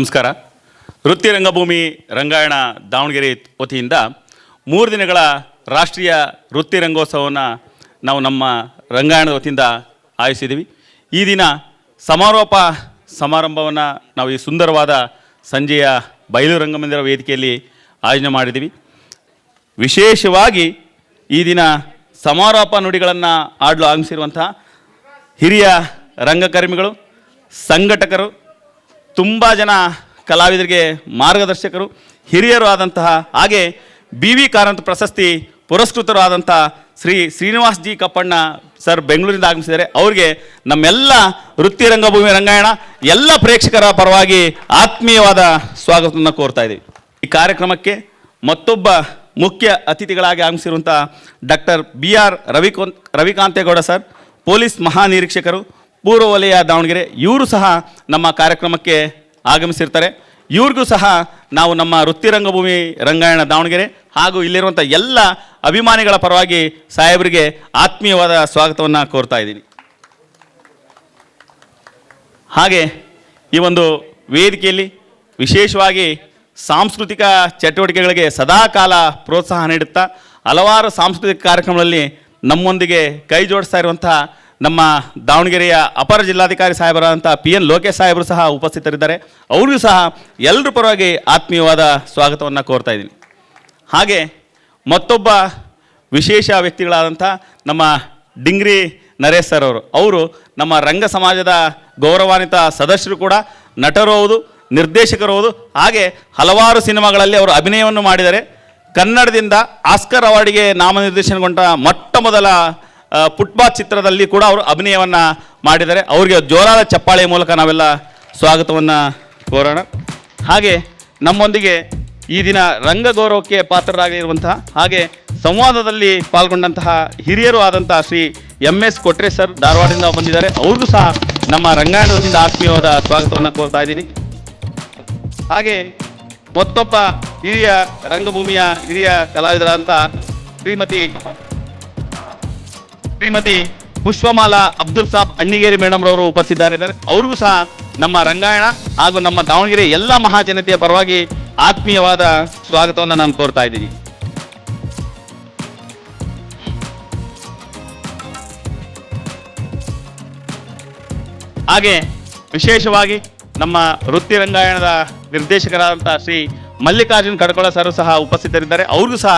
ನಮಸ್ಕಾರ. ವೃತ್ತಿ ರಂಗಭೂಮಿ ರಂಗಾಯಣ ದಾವಣಗೆರೆ ವತಿಯಿಂದ ಮೂರು ದಿನಗಳ ರಾಷ್ಟ್ರೀಯ ವೃತ್ತಿ ರಂಗೋತ್ಸವವನ್ನು ನಾವು ನಮ್ಮ ರಂಗಾಯಣದ ವತಿಯಿಂದ ಆಯೋಜಿಸಿದ್ದೀವಿ. ಈ ದಿನ ಸಮಾರೋಪ ಸಮಾರಂಭವನ್ನು ನಾವು ಈ ಸುಂದರವಾದ ಸಂಜೆಯ ಬಯಲು ರಂಗಮಂದಿರ ವೇದಿಕೆಯಲ್ಲಿ ಆಯೋಜನೆ ಮಾಡಿದ್ದೀವಿ. ವಿಶೇಷವಾಗಿ ಈ ದಿನ ಸಮಾರೋಪ ನುಡಿಗಳನ್ನು ಆಡಲು ಆಗಮಿಸಿರುವಂತಹ ಹಿರಿಯ ರಂಗಕರ್ಮಿಗಳು, ಸಂಘಟಕರು ತುಂಬ ಜನ ಕಲಾವಿದರಿಗೆ ಮಾರ್ಗದರ್ಶಕರು, ಹಿರಿಯರು ಆದಂತಹ ಹಾಗೆ ಬಿ ವಿ ಕಾರಂತ್ ಪ್ರಶಸ್ತಿ ಪುರಸ್ಕೃತರು ಆದಂಥ ಶ್ರೀ ಶ್ರೀನಿವಾಸ್ ಜಿ ಕಪ್ಪಣ್ಣ ಸರ್ ಬೆಂಗಳೂರಿಂದ ಆಗಮಿಸಿದ್ದಾರೆ. ಅವರಿಗೆ ನಮ್ಮೆಲ್ಲ ವೃತ್ತಿ ರಂಗಭೂಮಿ ರಂಗಾಯಣ, ಎಲ್ಲ ಪ್ರೇಕ್ಷಕರ ಪರವಾಗಿ ಆತ್ಮೀಯವಾದ ಸ್ವಾಗತವನ್ನು ಕೋರ್ತಾ ಇದ್ದೀವಿ. ಈ ಕಾರ್ಯಕ್ರಮಕ್ಕೆ ಮತ್ತೊಬ್ಬ ಮುಖ್ಯ ಅತಿಥಿಗಳಾಗಿ ಆಗಮಿಸಿರುವಂಥ ಡಾಕ್ಟರ್ ಬಿ ಆರ್ ರವಿಕೋ, ರವಿಕಾಂತೇಗೌಡ ಸರ್, ಪೊಲೀಸ್ ಮಹಾನಿರೀಕ್ಷಕರು ಪೂರ್ವ ವಲಯ ದಾವಣಗೆರೆ, ಇವರು ಸಹ ನಮ್ಮ ಕಾರ್ಯಕ್ರಮಕ್ಕೆ ಆಗಮಿಸಿರ್ತಾರೆ. ಇವ್ರಿಗೂ ಸಹ ನಾವು ನಮ್ಮ ವೃತ್ತಿ ರಂಗಭೂಮಿ ರಂಗಾಯಣ ದಾವಣಗೆರೆ ಹಾಗೂ ಇಲ್ಲಿರುವಂಥ ಎಲ್ಲ ಅಭಿಮಾನಿಗಳ ಪರವಾಗಿ ಸಾಹೇಬರಿಗೆ ಆತ್ಮೀಯವಾದ ಸ್ವಾಗತವನ್ನು ಕೋರ್ತಾ ಇದ್ದೀನಿ. ಹಾಗೆ ಈ ಒಂದು ವೇದಿಕೆಯಲ್ಲಿ ವಿಶೇಷವಾಗಿ ಸಾಂಸ್ಕೃತಿಕ ಚಟುವಟಿಕೆಗಳಿಗೆ ಸದಾಕಾಲ ಪ್ರೋತ್ಸಾಹ ನೀಡುತ್ತಾ, ಹಲವಾರು ಸಾಂಸ್ಕೃತಿಕ ಕಾರ್ಯಕ್ರಮಗಳಲ್ಲಿ ನಮ್ಮೊಂದಿಗೆ ಕೈ ಜೋಡಿಸ್ತಾ ಇರುವಂತಹ ನಮ್ಮ ದಾವಣಗೆರೆಯ ಅಪರ ಜಿಲ್ಲಾಧಿಕಾರಿ ಸಾಹೇಬರಾದಂಥ ಪಿ ಎನ್ ಲೋಕೇಶ್ ಸಾಹೇಬರು ಸಹ ಉಪಸ್ಥಿತರಿದ್ದಾರೆ. ಅವರಿಗೂ ಸಹ ಎಲ್ಲರ ಪರವಾಗಿ ಆತ್ಮೀಯವಾದ ಸ್ವಾಗತವನ್ನು ಕೋರ್ತಾ ಇದ್ದೀನಿ. ಹಾಗೆ ಮತ್ತೊಬ್ಬ ವಿಶೇಷ ವ್ಯಕ್ತಿಗಳಾದಂಥ ನಮ್ಮ ಡಿಂಗ್ರಿ ನರೇಶ್ ಸರ್ ಅವರು. ಅವರು ನಮ್ಮ ರಂಗ ಸಮಾಜದ ಗೌರವಾನ್ವಿತ ಸದಸ್ಯರು ಕೂಡ ನಟರು ಹೌದು, ನಿರ್ದೇಶಕರು ಹೌದು, ಹಾಗೆ ಹಲವಾರು ಸಿನಿಮಾಗಳಲ್ಲಿ ಅವರು ಅಭಿನಯವನ್ನು ಮಾಡಿದ್ದಾರೆ. ಕನ್ನಡದಿಂದ ಆಸ್ಕರ್ ಅವಾರ್ಡಿಗೆ ನಾಮನಿರ್ದೇಶನಗೊಂಡ ಮೊಟ್ಟ ಮೊದಲ ಆ, ಫುಟ್ಬಾತ್ ಚಿತ್ರದಲ್ಲಿ ಕೂಡ ಅವರು ಅಭಿನಯವನ್ನು ಮಾಡಿದ್ದಾರೆ. ಅವರಿಗೆ ಜೋರಾದ ಚಪ್ಪಾಳೆ ಮೂಲಕ ನಾವೆಲ್ಲ ಸ್ವಾಗತವನ್ನು ಕೋರೋಣ. ಹಾಗೆ ನಮ್ಮೊಂದಿಗೆ ಈ ದಿನ ರಂಗ ಗೌರವಕ್ಕೆ ಪಾತ್ರರಾಗಿರುವಂತಹ ಹಾಗೆ ಸಂವಾದದಲ್ಲಿ ಪಾಲ್ಗೊಂಡಂತಹ ಹಿರಿಯರು ಆದಂತಹ Shri M S Kotre sir ಧಾರವಾಡದಿಂದ ಬಂದಿದ್ದಾರೆ. ಅವ್ರಿಗೂ ಸಹ ನಮ್ಮ ರಂಗಾಯಣದಿಂದ ಆತ್ಮೀಯವಾದ ಸ್ವಾಗತವನ್ನು ಕೋರ್ತಾ ಇದ್ದೀನಿ. ಹಾಗೆ ಮತ್ತೊಬ್ಬ ಹಿರಿಯ ರಂಗಭೂಮಿಯ ಹಿರಿಯ ಕಲಾವಿದರಾದಂಥ ಶ್ರೀಮತಿ ಶ್ರೀಮತಿ ಪುಷ್ಪಮಾಲಾ ಅಬ್ದುಲ್ ಸಾಬ್ ಅಣ್ಣಿಗೇರಿ ಮೇಡಮ್ ರವರು ಉಪಸ್ಥಿತರಿದ್ದಾರೆ. ಅವ್ರಿಗೂ ಸಹ ನಮ್ಮ ರಂಗಾಯಣ ಹಾಗೂ ನಮ್ಮ ದಾವಣಗೆರೆ ಎಲ್ಲ ಮಹಾಜನತೆಯ ಪರವಾಗಿ ಆತ್ಮೀಯವಾದ ಸ್ವಾಗತವನ್ನು ನಾನು ಕೋರ್ತಾ ಇದ್ದೀನಿ. ಹಾಗೆ ವಿಶೇಷವಾಗಿ ನಮ್ಮ ವೃತ್ತಿ ರಂಗಾಯಣದ ನಿರ್ದೇಶಕರಾದಂಥ ಶ್ರೀ ಮಲ್ಲಿಕಾರ್ಜುನ್ ಕಡ್ಕೊಳ ಸರ್ ಸಹ ಉಪಸ್ಥಿತರಿದ್ದಾರೆ. ಅವ್ರಿಗೂ ಸಹ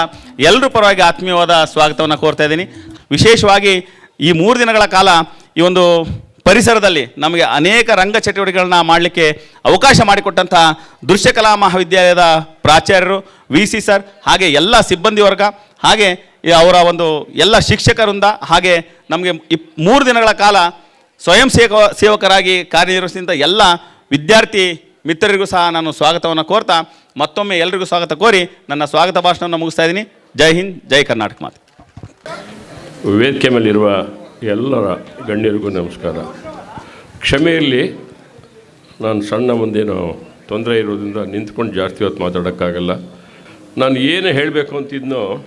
ಎಲ್ಲರೂ ಪರವಾಗಿ ಆತ್ಮೀಯವಾದ ಸ್ವಾಗತವನ್ನು ಕೋರ್ತಾ ಇದ್ದೀನಿ. ವಿಶೇಷವಾಗಿ ಈ ಮೂರು ದಿನಗಳ ಕಾಲ ಈ ಒಂದು ಪರಿಸರದಲ್ಲಿ ನಮಗೆ ಅನೇಕ ರಂಗ ಚಟುವಟಿಕೆಗಳನ್ನ ಮಾಡಲಿಕ್ಕೆ ಅವಕಾಶ ಮಾಡಿಕೊಟ್ಟಂಥ ದೃಶ್ಯಕಲಾ ಮಹಾವಿದ್ಯಾಲಯದ ಪ್ರಾಚಾರ್ಯರು ವಿ ಸಿ ಸರ್, ಹಾಗೆ ಎಲ್ಲ ಸಿಬ್ಬಂದಿ ವರ್ಗ, ಹಾಗೆ ಅವರ ಒಂದು ಎಲ್ಲ ಶಿಕ್ಷಕರಿಂದ, ಹಾಗೆ ನಮಗೆ ಇಪ್ ಮೂರು ದಿನಗಳ ಕಾಲ ಸ್ವಯಂ ಸೇವ ಸೇವಕರಾಗಿ ಕಾರ್ಯನಿರ್ವಹಿಸಿದಂಥ ಎಲ್ಲ ವಿದ್ಯಾರ್ಥಿ ಮಿತ್ರರಿಗೂ ಸಹ ನಾನು ಸ್ವಾಗತವನ್ನು ಕೋರ್ತಾ ಮತ್ತೊಮ್ಮೆ ಎಲ್ರಿಗೂ ಸ್ವಾಗತ ಕೋರಿ ನನ್ನ ಸ್ವಾಗತ ಭಾಷಣವನ್ನು ಮುಗಿಸ್ತಾ ಇದ್ದೀನಿ. ಜೈ ಹಿಂದ್, ಜೈ ಕರ್ನಾಟಕ ಮಾತು. ವೇದಿಕೆ ಮೇಲಿರುವ ಎಲ್ಲರ ಗಣ್ಯರಿಗೂ ನಮಸ್ಕಾರ. ಕ್ಷಮೆಯಲ್ಲಿ ನಾನು ಸಣ್ಣ ಮುಂದೇನು ತೊಂದರೆ ಇರೋದ್ರಿಂದ ನಿಂತ್ಕೊಂಡು ಜಾಸ್ತಿ ಹೊತ್ತು ಮಾತಾಡೋಕ್ಕಾಗಲ್ಲ. ನಾನು ಏನು ಹೇಳಬೇಕು ಅಂತಿದ್ನೋ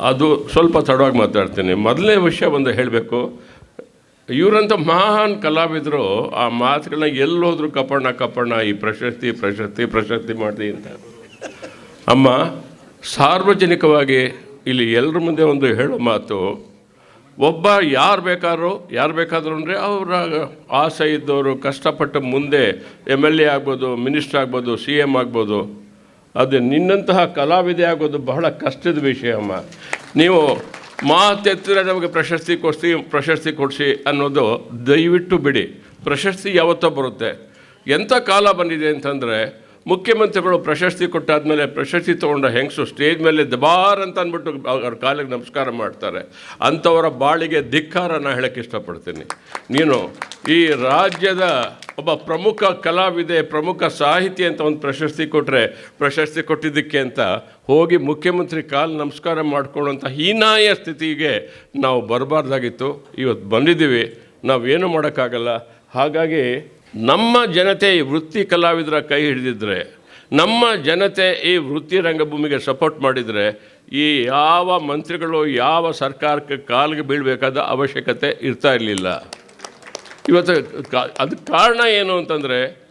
ಅದು ಸ್ವಲ್ಪ ತಡವಾಗಿ ಮಾತಾಡ್ತೇನೆ. ಮೊದಲನೇ ವಿಷಯ ಒಂದು ಹೇಳಬೇಕು ಇವರಂಥ ಮಹಾನ್ ಕಲಾವಿದರು ಆ ಮಾತುಗಳನ್ನ ಎಲ್ಲೋದ್ರು ಕಪ್ಪಣ್ಣ ಕಪ್ಪಣ್ಣ ಈ ಪ್ರಶಸ್ತಿ ಪ್ರಶಸ್ತಿ ಪ್ರಶಸ್ತಿ ಮಾಡಿದೆ ಅಂತ. ಅಮ್ಮ, ಸಾರ್ವಜನಿಕವಾಗಿ ಇಲ್ಲಿ ಎಲ್ಲರ ಮುಂದೆ ಒಂದು ಹೇಳೋ ಮಾತು, ಒಬ್ಬ ಯಾರು ಬೇಕಾದ್ರು, ಯಾರು ಬೇಕಾದರೂ ಅಂದರೆ ಅವರ ಆಸೆ ಇದ್ದವರು, ಕಷ್ಟಪಟ್ಟು ಮುಂದೆ ಎಂ ಎಲ್ ಎ ಆಗ್ಬೋದು ಮಿನಿಸ್ಟರ್ ಆಗ್ಬೋದು ಸಿ ಎಂ ಆಗ್ಬೋದು. ಅದು ನಿನ್ನಂತಹ ಕಲಾವಿದೆ ಆಗೋದು ಬಹಳ ಕಷ್ಟದ ವಿಷಯ, ಅಮ್ಮ. ನೀವು ಮಾತೆತ್ತಿದ್ರೆ ನಮಗೆ ಪ್ರಶಸ್ತಿ ಕೊಡಿಸಿ ಪ್ರಶಸ್ತಿ ಕೊಡಿಸಿ ಅನ್ನೋದು ದಯವಿಟ್ಟು ಬಿಡಿ. ಪ್ರಶಸ್ತಿ ಯಾವತ್ತೋ ಬರುತ್ತೆ. ಎಂಥ ಕಾಲ ಬಂದಿದೆ ಅಂತಂದರೆ ಮುಖ್ಯಮಂತ್ರಿಗಳು ಪ್ರಶಸ್ತಿ ಕೊಟ್ಟಾದ್ಮೇಲೆ ಪ್ರಶಸ್ತಿ ತೊಗೊಂಡ ಹೆಂಗಸು ಸ್ಟೇಜ್ ಮೇಲೆ ದಬಾರ್ ಅಂತ ಅಂದ್ಬಿಟ್ಟು ಅವ್ರ ಕಾಲಿಗೆ ನಮಸ್ಕಾರ ಮಾಡ್ತಾರೆ. ಅಂಥವರ ಬಾಳಿಗೆ ಧಿಕ್ಕಾರನ ಹೇಳಕ್ಕೆ ಇಷ್ಟಪಡ್ತೀನಿ. ನೀನು ಈ ರಾಜ್ಯದ ಒಬ್ಬ ಪ್ರಮುಖ ಕಲಾವಿದೆ, ಪ್ರಮುಖ ಸಾಹಿತಿ ಅಂತ ಒಂದು ಪ್ರಶಸ್ತಿ ಕೊಟ್ಟರೆ ಪ್ರಶಸ್ತಿ ಕೊಟ್ಟಿದ್ದಕ್ಕೆ ಅಂತ ಹೋಗಿ ಮುಖ್ಯಮಂತ್ರಿ ಕಾಲು ನಮಸ್ಕಾರ ಮಾಡ್ಕೊಳ್ಳೋಂಥ ಹೀನಾಯ ಸ್ಥಿತಿಗೆ ನಾವು ಬರಬಾರ್ದಾಗಿತ್ತು. ಇವತ್ತು ಬಂದಿದ್ದೀವಿ. ನಾವೇನು ಮಾಡೋಕ್ಕಾಗಲ್ಲ. ಹಾಗಾಗಿ ನಮ್ಮ ಜನತೆ ಈ ವೃತ್ತಿ ಕಲಾವಿದರ ಕೈ ಹಿಡಿದಿದ್ದರೆ ನಮ್ಮ ಜನತೆ ಈ ವೃತ್ತಿ ರಂಗಭೂಮಿಗೆ ಸಪೋರ್ಟ್ ಮಾಡಿದರೆ, ಈ ಯಾವ ಮಂತ್ರಿಗಳು ಯಾವ ಸರ್ಕಾರಕ್ಕೆ ಕಾಲಿಗೆ ಬೀಳಬೇಕಾದ ಅವಶ್ಯಕತೆ ಇರ್ತಾ ಇರಲಿಲ್ಲ. ಇವತ್ತು ಅದಕ್ಕೆ ಕಾರಣ ಏನು ಅಂತಂದರೆ,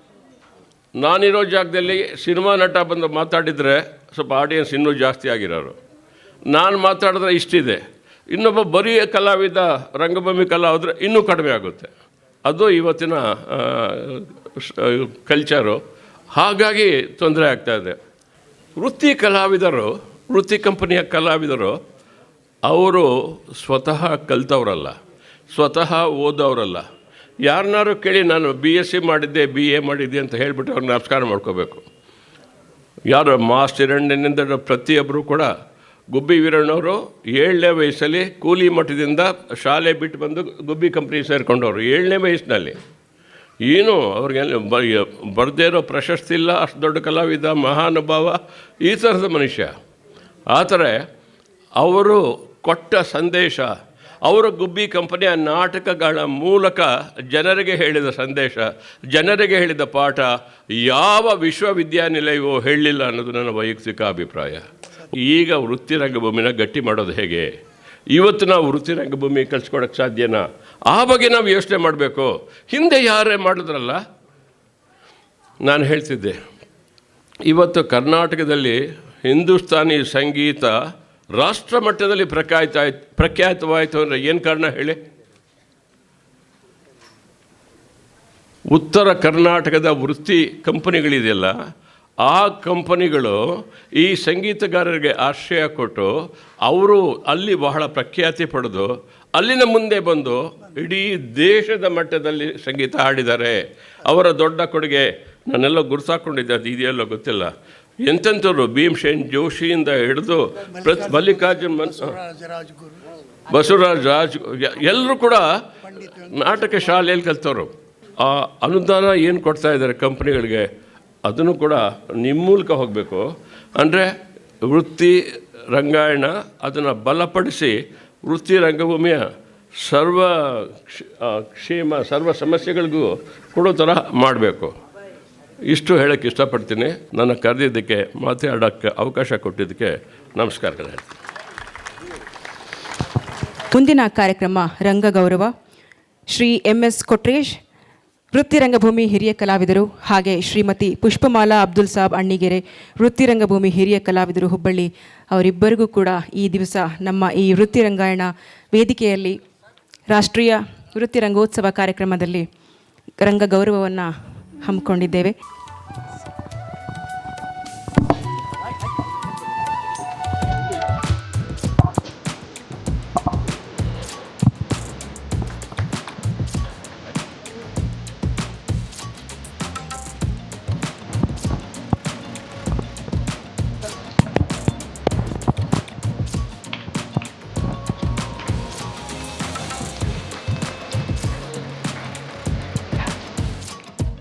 ನಾನಿರೋ ಜಾಗದಲ್ಲಿ ಸಿನಿಮಾ ನಟ ಬಂದು ಮಾತಾಡಿದರೆ ಸ್ವಲ್ಪ ಆಡಿಯನ್ಸ್ ಇನ್ನೂ ಜಾಸ್ತಿ ಆಗಿರೋರು. ನಾನು ಮಾತಾಡಿದ್ರೆ ಇಷ್ಟಿದೆ. ಇನ್ನೊಬ್ಬ ಬರೀ ಕಲಾವಿದ, ರಂಗಭೂಮಿ ಕಲಾವಿದ್ರೆ ಇನ್ನೂ ಕಡಿಮೆ ಆಗುತ್ತೆ. ಅದು ಇವತ್ತಿನ ಕಲ್ಚರು. ಹಾಗಾಗಿ ತೊಂದರೆ ಆಗ್ತಾಯಿದೆ ವೃತ್ತಿ ಕಲಾವಿದರು, ವೃತ್ತಿ ಕಂಪನಿಯ ಕಲಾವಿದರು, ಅವರು ಸ್ವತಃ ಕಲಿತವರಲ್ಲ. ಸ್ವತಃ ಓದೋರಲ್ಲ ಯಾರನ್ನಾರು ಕೇಳಿ ನಾನು ಬಿ ಎಸ್ ಸಿ ಮಾಡಿದ್ದೆ ಬಿ ಎ ಮಾಡಿದ್ದೆ ಅಂತ ಹೇಳಿಬಿಟ್ಟು ಅವ್ರನ್ನ ನಮಸ್ಕಾರ ಮಾಡ್ಕೋಬೇಕು. ಯಾರು ಮಾಸ್ಟ್ ಹಿರಣ್ಯನಿಂದ ಪ್ರತಿಯೊಬ್ಬರು ಕೂಡ ಗುಬ್ಬಿ ವೀರಣ್ಣವರು ಏಳನೇ ವಯಸ್ಸಲ್ಲಿ ಕೂಲಿ ಮಠದಿಂದ ಶಾಲೆ ಬಿಟ್ಟು ಬಂದು ಗುಬ್ಬಿ ಕಂಪ್ನಿ ಸೇರಿಕೊಂಡವರು ಏಳನೇ ವಯಸ್ಸಿನಲ್ಲಿ. ಏನು ಅವ್ರಿಗೆ ಬರದೇ ಇರೋ ಪ್ರಶಸ್ತಿ ಇಲ್ಲ, ಅಷ್ಟು ದೊಡ್ಡ ಕಲಾವಿದ, ಮಹಾನುಭಾವ, ಈ ಥರದ ಮನುಷ್ಯ. ಆದರೆ ಅವರು ಕೊಟ್ಟ ಸಂದೇಶ, ಅವರ ಗುಬ್ಬಿ ಕಂಪನಿಯ ನಾಟಕಗಳ ಮೂಲಕ ಜನರಿಗೆ ಹೇಳಿದ ಸಂದೇಶ, ಜನರಿಗೆ ಹೇಳಿದ ಪಾಠ ಯಾವ ವಿಶ್ವವಿದ್ಯಾನಿಲಯವೂ ಹೇಳಲಿಲ್ಲ ಅನ್ನೋದು ನನ್ನ ವೈಯಕ್ತಿಕ ಅಭಿಪ್ರಾಯ. ಈಗ ವೃತ್ತಿ ರಂಗಭೂಮಿನ ಗಟ್ಟಿ ಮಾಡೋದು ಹೇಗೆ? ಇವತ್ತು ನಾವು ವೃತ್ತಿ ರಂಗಭೂಮಿ ಕಲ್ಸ್ಕೊಡೋಕ್ಕೆ ಸಾಧ್ಯನಾ? ಆ ಬಗ್ಗೆ ನಾವು ಯೋಚನೆ ಮಾಡಬೇಕು. ಹಿಂದೆ ಯಾರೇ ಮಾಡಿದ್ರಲ್ಲ? ನಾನು ಹೇಳ್ತಿದ್ದೆ. ಇವತ್ತು ಕರ್ನಾಟಕದಲ್ಲಿ ಹಿಂದೂಸ್ತಾನಿ ಸಂಗೀತ ರಾಷ್ಟ್ರ ಮಟ್ಟದಲ್ಲಿ ಪ್ರಖ್ಯಾತ ಆಯ್ತು, ಪ್ರಖ್ಯಾತವಾಯಿತು ಅಂದರೆ ಏನು ಕಾರಣ ಹೇಳಿ? ಉತ್ತರ ಕರ್ನಾಟಕದ ವೃತ್ತಿ ಕಂಪನಿಗಳಿದೆಯಲ್ಲ ಆ ಕಂಪನಿಗಳು ಈ ಸಂಗೀತಗಾರರಿಗೆ ಆಶ್ರಯ ಕೊಟ್ಟು ಅವರು ಅಲ್ಲಿ ಬಹಳ ಪ್ರಖ್ಯಾತಿ ಪಡೆದು ಅಲ್ಲಿನ ಮುಂದೆ ಬಂದು ಇಡೀ ದೇಶದ ಮಟ್ಟದಲ್ಲಿ ಸಂಗೀತ ಹಾಡಿದ್ದಾರೆ. ಅವರ ದೊಡ್ಡ ಕೊಡುಗೆ ನಾನೆಲ್ಲ ಗುರ್ಸಾಕೊಂಡಿದ್ದೆ, ಅದು ಇದೆಯಲ್ಲೋ ಗೊತ್ತಿಲ್ಲ. ಎಂತೆಂಥವ್ರು ಭೀಮಸೇನ್ ಜೋಶಿಯಿಂದ ಹಿಡಿದು ಪ್ರತಿ ಮಲ್ಲಿಕಾರ್ಜುನ್ ಬಸವರಾಜ್ ರಾಜ್ ಎಲ್ಲರೂ ಕೂಡ ನಾಟಕ ಶಾಲೆಯಲ್ಲಿ ಕಲ್ತವ್ರು. ಆ ಅನುದಾನ ಏನು ಕೊಡ್ತಾ ಇದ್ದಾರೆ ಕಂಪ್ನಿಗಳಿಗೆ? ಅದನ್ನು ಕೂಡ ನಿಮ್ಮ ಮೂಲಕ ಹೋಗಬೇಕು. ಅಂದರೆ ವೃತ್ತಿ ರಂಗಾಯಣ ಅದನ್ನು ಬಲಪಡಿಸಿ ವೃತ್ತಿ ರಂಗಭೂಮಿಯ ಸರ್ವ ಕ್ಷ- ಕ್ಷೇಮ, ಸರ್ವ ಸಮಸ್ಯೆಗಳಿಗೂ ಕೊಡೋ ಥರ ಮಾಡಬೇಕು. ಇಷ್ಟು ಹೇಳೋಕ್ಕೆ ಇಷ್ಟಪಡ್ತೀನಿ. ನನ್ನ ಕರೆದಿದ್ದಕ್ಕೆ ಮಾತಾಡೋಕ್ಕೆ ಅವಕಾಶ ಕೊಟ್ಟಿದ್ದಕ್ಕೆ ನಮಸ್ಕಾರಗಳು ಮುಂದಿನ ಕಾರ್ಯಕ್ರಮ ರಂಗಗೌರವ. ಶ್ರೀ ಎಂ ಎಸ್ ಕೊಟ್ರೇಶ್ ವೃತ್ತಿ ರಂಗಭೂಮಿ ಹಿರಿಯ ಕಲಾವಿದರು ಹಾಗೆ ಶ್ರೀಮತಿ ಪುಷ್ಪಮಾಲಾ ಅಬ್ದುಲ್ ಸಾಬ್ ಅಣ್ಣಿಗೆರೆ ವೃತ್ತಿ ರಂಗಭೂಮಿ ಹಿರಿಯ ಕಲಾವಿದರು ಹುಬ್ಬಳ್ಳಿ ಅವರಿಬ್ಬರಿಗೂ ಕೂಡ ಈ ದಿವಸ ನಮ್ಮ ಈ ವೃತ್ತಿ ರಂಗಾಯಣ ವೇದಿಕೆಯಲ್ಲಿ ರಾಷ್ಟ್ರೀಯ ವೃತ್ತಿ ರಂಗೋತ್ಸವ ಕಾರ್ಯಕ್ರಮದಲ್ಲಿ ರಂಗಗೌರವವನ್ನು ಹಮ್ಮಿಕೊಂಡಿದ್ದೇವೆ.